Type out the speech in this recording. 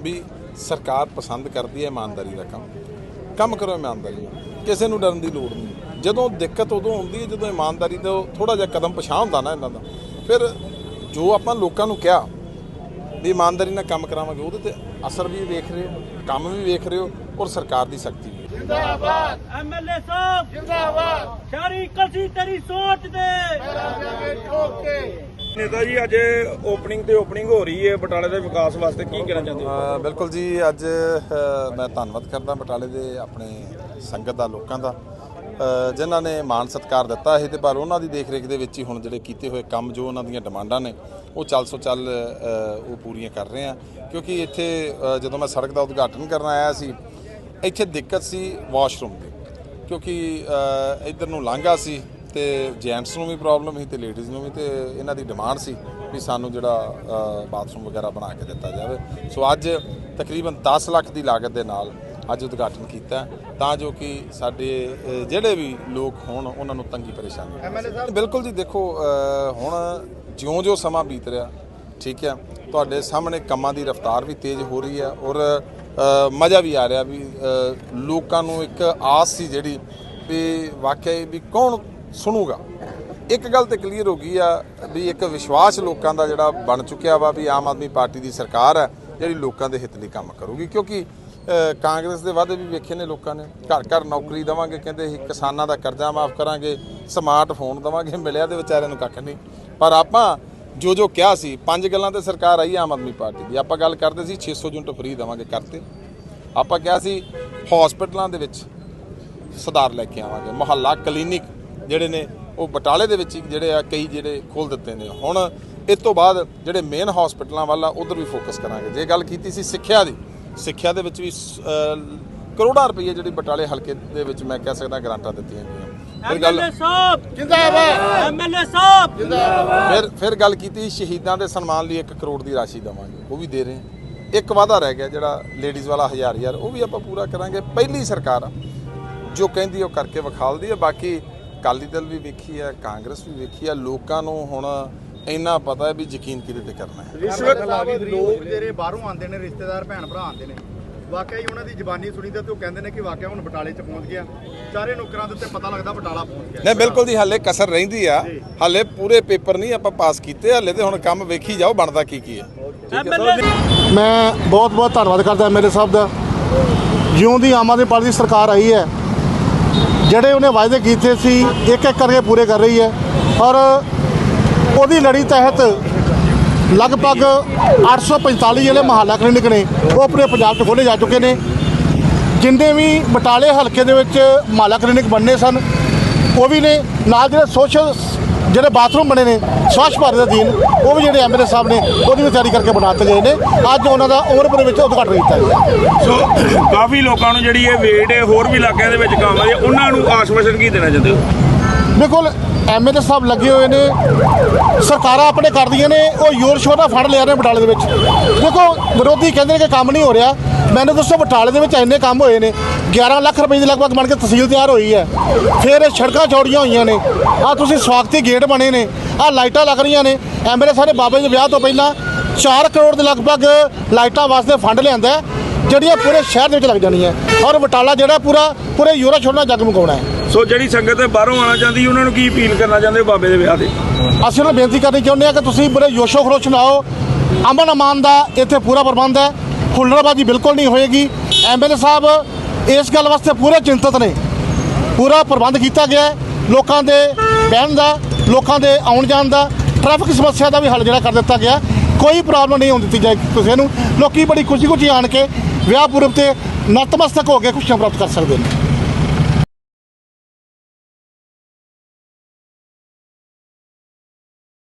ਵੀ ਸਰਕਾਰ ਪਸੰਦ ਕਰਦੀ ਹੈ ਇਮਾਨਦਾਰੀ ਦਾ ਕੰਮ। ਕੰਮ ਕਰੋ ਇਮਾਨਦਾਰੀ ਨਾਲ। ਕਿਸੇ ਨੂੰ ਡਰਨ ਦੀ ਲੋੜ ਨਹੀਂ। ਜਦੋਂ ਦਿੱਕਤ ਉਦੋਂ ਹੁੰਦੀ ਹੈ ਜਦੋਂ ਇਮਾਨਦਾਰੀ ਤੋਂ ਥੋੜਾ ਜਿਹਾ ਕਦਮ ਪਛਾਣ ਹੁੰਦਾ ਨਾ ਇਹਨਾਂ ਦਾ। ਫਿਰ ਜੋ ਆਪਾਂ ਲੋਕਾਂ ਨੂੰ ਕਿਹਾ ਵੀ ਇਮਾਨਦਾਰੀ ਨਾਲ ਕੰਮ ਕਰਾਵਾਂਗੇ ਉਹਦੇ ਤੇ ਅਸਰ ਵੀ ਵੇਖ ਰਹੇ ਹੋ ਕੰਮ ਵੀ ਵੇਖ ਰਹੇ ਹੋ ਔਰ ਸਰਕਾਰ ਦੀ ਸ਼ਕਤੀ ਵੀ। ਐਮਐਲਏ ਸਾਹਿਬ। ਜਿੰਦਾਬਾਦ। ਸ਼ਾਰੀ ਕਸੀ ਤੇਰੀ ਸੋਚ ਦੇ ਨੇਤਾ ਜੀ ਅੱਜ ਓਪਨਿੰਗ ਤੇ ਓਪਨਿੰਗ ਹੋ ਰਹੀ ਹੈ ਬਟਾਲੇ ਦੇ ਵਿਕਾਸ ਵਾਸਤੇ ਕੀ ਕਹਿਣਾ ਚਾਹੁੰਦੇ ਹੋ? ਬਿਲਕੁਲ ਜੀ ਅੱਜ ਮੈਂ ਧੰਨਵਾਦ ਕਰਦਾ ਬਟਾਲੇ ਦੇ ਆਪਣੇ ਸੰਗਤ ਦਾ ਲੋਕਾਂ ਦਾ। ਅ, ਜਿਨ੍ਹਾਂ ਨੇ ਮਾਣ ਸਤਿਕਾਰ ਦਿੱਤਾ ਇਹ ਤੇ ਪਰ ਉਹਨਾਂ ਦੀ ਦੇਖ ਰੇਖ ਦੇ ਵਿੱਚ ਹੀ ਹੁਣ ਜਿਹੜੇ ਕੀਤੇ ਹੋਏ ਕੰਮ ਜੋ ਉਹਨਾਂ ਦੀਆਂ ਡਿਮਾਂਡਾਂ ਨੇ ਉਹ ਚੱਲ ਸੋ ਚੱਲ ਉਹ ਪੂਰੀਆਂ ਕਰ ਰਹੇ ਆ। ਕਿਉਂਕਿ ਇੱਥੇ ਜਦੋਂ ਮੈਂ ਸੜਕ ਦਾ ਉਦਘਾਟਨ ਕਰਨ ਆਇਆ ਸੀ ਇੱਥੇ ਦਿੱਕਤ ਸੀ ਵਾਸ਼ਰੂਮ ਦੀ। ਕਿਉਂਕਿ ਅ, ਇੱਧਰ ਨੂੰ ਲਾਂਘਾ ਸੀ ਤੇ ਜੈਂਟਸ ਨੂੰ ਵੀ ਪ੍ਰੋਬਲਮ ਸੀ ਤੇ ਲੇਡੀਜ਼ ਨੂੰ ਵੀ ਤੇ ਇਹਨਾਂ ਦੀ ਡਿਮਾਂਡ ਸੀ ਵੀ ਸਾਨੂੰ ਜਿਹੜਾ ਬਾਥਰੂਮ ਵਗੈਰਾ ਬਣਾ ਕੇ ਦਿੱਤਾ ਜਾਵੇ। ਸੋ ਅੱਜ ਤਕਰੀਬਨ 10 ਲੱਖ ਦੀ ਲਾਗਤ ਦੇ ਨਾਲ ਅੱਜ ਉਦਘਾਟਨ ਕੀਤਾ ਤਾਂ ਜੋ ਕਿ ਸਾਡੇ ਜਿਹੜੇ ਵੀ ਲੋਕ ਹੋਣ ਉਹਨਾਂ ਨੂੰ ਤੰਗੀ ਪਰੇਸ਼ਾਨੀ ਬਿਲਕੁਲ ਜੀ ਦੇਖੋ ਹੁਣ ਜਿਉਂ-ਜਿਉਂ ਸਮਾਂ ਬੀਤ ਰਿਹਾ ਠੀਕ ਹੈ ਤੁਹਾਡੇ ਸਾਹਮਣੇ ਕੰਮਾਂ ਦੀ ਰਫ਼ਤਾਰ ਵੀ ਤੇਜ਼ ਹੋ ਰਹੀ ਹੈ ਔਰ ਮਜ਼ਾ ਵੀ ਆ ਰਿਹਾ ਵੀ ਲੋਕਾਂ ਨੂੰ ਇੱਕ ਆਸ ਸੀ ਜਿਹੜੀ ਵੀ ਵਾਕਿਆ ਵੀ ਕੌਣ ਸੁਣੂਗਾ। ਇੱਕ ਗੱਲ ਤੇ ਕਲੀਅਰ ਹੋ ਗਈ ਆ ਵੀ ਇੱਕ ਵਿਸ਼ਵਾਸ ਲੋਕਾਂ ਦਾ ਜਿਹੜਾ ਬਣ ਚੁੱਕਿਆ ਵਾ ਵੀ ਆਮ ਆਦਮੀ ਪਾਰਟੀ ਦੀ ਸਰਕਾਰ ਹੈ ਜਿਹੜੀ ਲੋਕਾਂ ਦੇ ਹਿੱਤ ਲਈ ਕੰਮ ਕਰੂਗੀ। ਕਿਉਂਕਿ ਕਾਂਗਰਸ ਦੇ ਵਾਅਦੇ ਵੀ ਵੇਖੇ ਨੇ ਲੋਕਾਂ ਨੇ। ਘਰ ਘਰ ਨੌਕਰੀ ਦੇਵਾਂਗੇ, ਕਹਿੰਦੇ ਸੀ ਕਿਸਾਨਾਂ ਦਾ ਕਰਜ਼ਾ ਮਾਫ ਕਰਾਂਗੇ ਸਮਾਰਟਫੋਨ ਦੇਵਾਂਗੇ, ਮਿਲਿਆ ਦੇ ਵਿਚਾਰਿਆਂ ਨੂੰ ਕੱਖ ਨਹੀਂ। ਪਰ ਆਪਾਂ ਜੋ ਜੋ ਕਿਹਾ ਸੀ, ਪੰਜ ਗੱਲਾਂ ਤੇ ਸਰਕਾਰ ਆਈ ਆਮ ਆਦਮੀ ਪਾਰਟੀ ਦੀ। ਆਪਾਂ ਗੱਲ ਕਰਦੇ ਸੀ 600 ਯੂਨਿਟ ਫ੍ਰੀ ਦੇਵਾਂਗੇ ਕਰਤੇ। ਆਪਾਂ ਕਿਹਾ ਸੀ ਹਸਪੀਟਲਾਂ ਦੇ ਵਿੱਚ ਸੁਧਾਰ ਲੈ ਕੇ ਆਵਾਂਗੇ। ਮੁਹੱਲਾ ਕਲੀਨਿਕ ਜਿਹੜੇ ਨੇ ਉਹ ਬਟਾਲੇ ਦੇ ਵਿੱਚ ਜਿਹੜੇ ਆ ਕਈ ਜਿਹੜੇ ਖੋਲ ਦਿੱਤੇ ਨੇ। ਹੁਣ ਇਸ ਤੋਂ ਬਾਅਦ ਜਿਹੜੇ ਮੇਨ ਹਸਪੀਟਲਾਂ ਵੱਲ ਆ ਉਧਰ ਵੀ ਫੋਕਸ ਕਰਾਂਗੇ। ਜੇ ਗੱਲ ਕੀਤੀ ਸੀ ਸਿੱਖਿਆ ਦੀ ਸਿੱਖਿਆ ਦੇ ਵਿੱਚ ਵੀ ਕਰੋੜਾਂ ਰੁਪਏ ਜਿਹੜੀ ਬਟਾਲੇ ਹਲਕੇ ਦੇ ਵਿੱਚ ਮੈਂ ਕਹਿ ਸਕਦਾ ਗ੍ਰਾਂਟਾਂ ਦਿੱਤੀਆਂ ਗਈਆਂ। ਫਿਰ ਗੱਲ ਐਮਐਲਏ ਸਾਹਿਬ! ਜਿੰਦਾਬਾਦ! ਐਮਐਲਏ ਸਾਹਿਬ! ਫਿਰ ਫਿਰ ਗੱਲ ਕੀਤੀ ਸ਼ਹੀਦਾਂ ਦੇ ਸਨਮਾਨ ਲਈ 1 ਕਰੋੜ ਦੀ ਰਾਸ਼ੀ ਦੇਵਾਂਗੇ। ਉਹ ਵੀ ਦੇ ਰਹੇ ਹਾਂ। ਇੱਕ ਵਾਅਦਾ ਰਹਿ ਗਿਆ ਜਿਹੜਾ ਲੇਡੀਜ਼ ਵਾਲਾ ਹਜ਼ਾਰ ਹਜ਼ਾਰ ਉਹ ਵੀ ਆਪਾਂ ਪੂਰਾ ਕਰਾਂਗੇ। ਪਹਿਲੀ ਸਰਕਾਰ ਜੋ ਕਹਿੰਦੀ ਉਹ ਕਰਕੇ ਵਿਖਾਲਦੀ ਹੈ ਬਾਕੀ ਅਕਾਲੀ ਦਲ ਵੀ ਵੇਖੀ ਹੈ ਕਾਂਗਰਸ ਵੀ ਵੇਖੀ ਹੈ ਲੋਕਾਂ ਨੂੰ ਹੁਣ ਇੰਨਾ ਪਤਾ ਹੈ ਵੀ ਯਕੀਨ ਕਿਹਦੇ ਤੇ ਕਰਨਾ ਹੈ। ਰਿਸ਼ਵਤ ਲੋਕ ਜਿਹੜੇ ਬਾਹਰੋਂ ਆਉਂਦੇ ਨੇ ਰਿਸ਼ਤੇਦਾਰ ਭੈਣ ਭਰਾ ਆਉਂਦੇ ਨੇ ਵਾਕਿਆ ਹੀ ਉਹਨਾਂ ਦੀ ਜ਼ਬਾਨੀ ਸੁਣੀਦਾ ਤੇ ਉਹ ਕਹਿੰਦੇ ਨੇ ਕਿ ਵਾਕਿਆ ਹੁਣ ਬਟਾਲੇ ਚ ਪਹੁੰਚ ਗਿਆ। ਚਾਰੇ ਨੌਕਰਾਂ ਦੇ ਉੱਤੇ ਪਤਾ ਲੱਗਦਾ ਬਟਾਲਾ ਪਹੁੰਚ ਗਿਆ। ਨਹੀਂ ਬਿਲਕੁਲ ਜੀ ਹਾਲੇ ਕਸਰ ਰਹਿੰਦੀ ਆ। ਹਾਲੇ ਪੂਰੇ ਪੇਪਰ ਨਹੀਂ ਆਪਾਂ ਪਾਸ ਕੀਤੇ ਹਾਲੇ ਤੇ ਹੁਣ ਕੰਮ ਵੇਖੀ ਜਾਓ ਬਣਦਾ ਕੀ ਕੀ ਹੈ। ਮੈਂ ਬਹੁਤ ਬਹੁਤ ਧੰਨਵਾਦ ਕਰਦਾ ਮੇਰੇ ਸਾਹਿਬ ਦਾ। ਜਿਉਂ ਦੀ ਆਮ ਆਦਮੀ ਪਾਰਟੀ ਦੀ ਸਰਕਾਰ ਆਈ ਹੈ ਜਿਹੜੇ ਉਹਨੇ ਵਾਅਦੇ ਕੀਤੇ ਸੀ, ਇੱਕ ਇੱਕ ਕਰਕੇ ਪੂਰੇ ਕਰ ਰਹੀ ਹੈ। ਔਰ ਉਹਦੀ ਲੜੀ ਤਹਿਤ ਲਗਭਗ 845 ਜਿਹੜੇ ਮਹੱਲਾ ਕਲੀਨਿਕ ਨੇ, ਉਹ ਆਪਣੇ ਪੰਜਾਬ 'ਚ ਖੋਲ੍ਹੇ ਜਾ ਚੁੱਕੇ ਨੇ। ਜਿੰਨੇ ਵੀ ਬਟਾਲੇ ਹਲਕੇ ਦੇ ਵਿੱਚ ਮਹੱਲਾ ਕਲੀਨਿਕ ਬਣਨੇ ਸਨ, ਉਹ ਵੀ ਨੇ। ਨਾਲ ਜਿਹੜੇ ਸੋਸ਼ਲ ਜਿਹੜੇ ਬਾਥਰੂਮ ਬਣੇ ਨੇ, ਸਵੱਛ ਭਾਰਤ ਅਧੀਨ, ਉਹ ਵੀ ਜਿਹੜੇ ਐਮਐਲਏ ਸਾਹਿਬ ਨੇ, ਉਹਦੀ ਵੀ ਤਿਆਰੀ ਕਰਕੇ ਬਣਾ ਦਿੱਤੇ ਗਏ ਨੇ। ਅੱਜ ਉਹਨਾਂ ਦਾ ਉਮਰਪੁਰ ਵਿੱਚ ਉਦਘਾਟਨ ਕੀਤਾ ਗਿਆ। ਸੋ, ਕਾਫੀ ਲੋਕਾਂ ਨੂੰ ਜਿਹੜੀ ਇਹ ਵੇਟ ਹੈ, ਹੋਰ ਵੀ ਇਲਾਕਿਆਂ ਦੇ ਵਿੱਚ ਕੰਮ ਹੈ ਉਹਨਾਂ ਨੂੰ ਆਸ਼ਵਾਸਨ ਕੀ ਦੇਣਾ ਚਾਹੁੰਦੇ ਹੋ? ਬਿਲਕੁਲ ਐਮਐਲਏ ਸਾਹਿਬ ਲੱਗੇ ਹੋਏ ਨੇ। ਸਰਕਾਰਾਂ ਆਪਣੇ ਕਰਦੀਆਂ ਨੇ, ਉਹ ਯੋਰ ਸ਼ੋਰ ਦਾ ਫੜ ਲਿਆ ਨੇ ਬਟਾਲੇ ਦੇ ਵਿੱਚ। ਦੇਖੋ, ਵਿਰੋਧੀ ਕਹਿੰਦੇ ਨੇ ਕਿ ਕੰਮ ਨਹੀਂ ਹੋ ਰਿਹਾ। ਮੈਨੂੰ ਦੱਸੋ, ਬਟਾਲੇ ਦੇ ਵਿੱਚ ਇੰਨੇ ਕੰਮ ਹੋਏ ਨੇ। 11 ਲੱਖ ਰੁਪਏ ਦੀ ਲਗਭਗ ਬਣ ਕੇ ਤਹਿਸੀਲ ਤਿਆਰ ਹੋਈ ਹੈ। ਫਿਰ ਇਹ ਸੜਕਾਂ ਚੌੜੀਆਂ ਹੋਈਆਂ ਨੇ। ਆ ਤੁਸੀਂ ਸਵਾਗਤੀ ਗੇਟ ਬਣੇ ਨੇ। ਆ ਲਾਈਟਾਂ ਲੱਗ ਰਹੀਆਂ ਨੇ। ਐਮਐਲਏ ਸਾਹਿਬ ਨੇ ਬਾਬੇ ਦੇ ਵਿਆਹ ਤੋਂ ਪਹਿਲਾਂ 4 ਕਰੋੜ ਦੇ ਲਗਭਗ ਲਾਈਟਾਂ ਵਾਸਤੇ ਫੰਡ ਲਿਆਂਦਾ ਜਿਹੜੀਆਂ ਪੂਰੇ ਸ਼ਹਿਰ ਦੇ ਵਿੱਚ ਲੱਗ ਜਾਣੀਆਂ। ਔਰ ਬਟਾਲਾ ਜਿਹੜਾ ਪੂਰਾ ਪੂਰੇ ਯੂਰੋ ਛੋੜਨਾ ਜਗਮਗਾਉਣਾ ਹੈ। ਸੋ ਜਿਹੜੀ ਸੰਗਤ ਬਾਹਰੋਂ ਆਉਣਾ ਚਾਹੁੰਦੀ, ਉਹਨਾਂ ਨੂੰ ਕੀ ਅਪੀਲ ਕਰਨਾ ਚਾਹੁੰਦੇ ਹੋ ਬਾਬੇ ਦੇ ਵਿਆਹ ਦੇ? ਅਸੀਂ ਉਹਨਾਂ ਨੂੰ ਬੇਨਤੀ ਕਰਨੀ ਚਾਹੁੰਦੇ ਹਾਂ ਕਿ ਤੁਸੀਂ ਬੜੇ ਜੋਸ਼ੋ ਖਰੋਸ਼ ਨਾਓ ਅਮਨ ਅਮਾਨ ਦਾ ਇੱਥੇ ਪੂਰਾ ਪ੍ਰਬੰਧ ਹੈ। ਹੁੱਲੜਬਾਜ਼ੀ ਬਿਲਕੁਲ ਨਹੀਂ ਹੋਏਗੀ। ਐਮਐਲਏ ਸਾਹਿਬ ਇਸ ਗੱਲ ਵਾਸਤੇ ਪੂਰੇ ਚਿੰਤਤ ਨੇ। ਪੂਰਾ ਪ੍ਰਬੰਧ ਕੀਤਾ ਗਿਆ ਹੈ ਲੋਕਾਂ ਦੇ ਬਹਿਣ ਦਾ, ਲੋਕਾਂ ਦੇ ਆਉਣ ਜਾਣ ਦਾ। ਟ੍ਰੈਫਿਕ ਸਮੱਸਿਆ ਦਾ ਵੀ ਹੱਲ ਜਿਹੜਾ ਕਰ ਦਿੱਤਾ ਗਿਆ। ਕੋਈ ਪ੍ਰੋਬਲਮ ਨਹੀਂ ਹੋਣ ਦਿੱਤੀ ਜਾਏ ਕਿਸੇ ਨੂੰ। ਲੋਕੀ ਬੜੀ ਖੁਸ਼ੀ ਖੁਸ਼ੀ ਆਣ ਕੇ ਵਿਆਹ ਪੁਰਬ ਤੇ ਨਤਮਸਤਕ ਹੋ ਕੇ ਖੁਸ਼ੀਆਂ ਪ੍ਰਾਪਤ ਕਰ ਸਕਦੇ ਨੇ।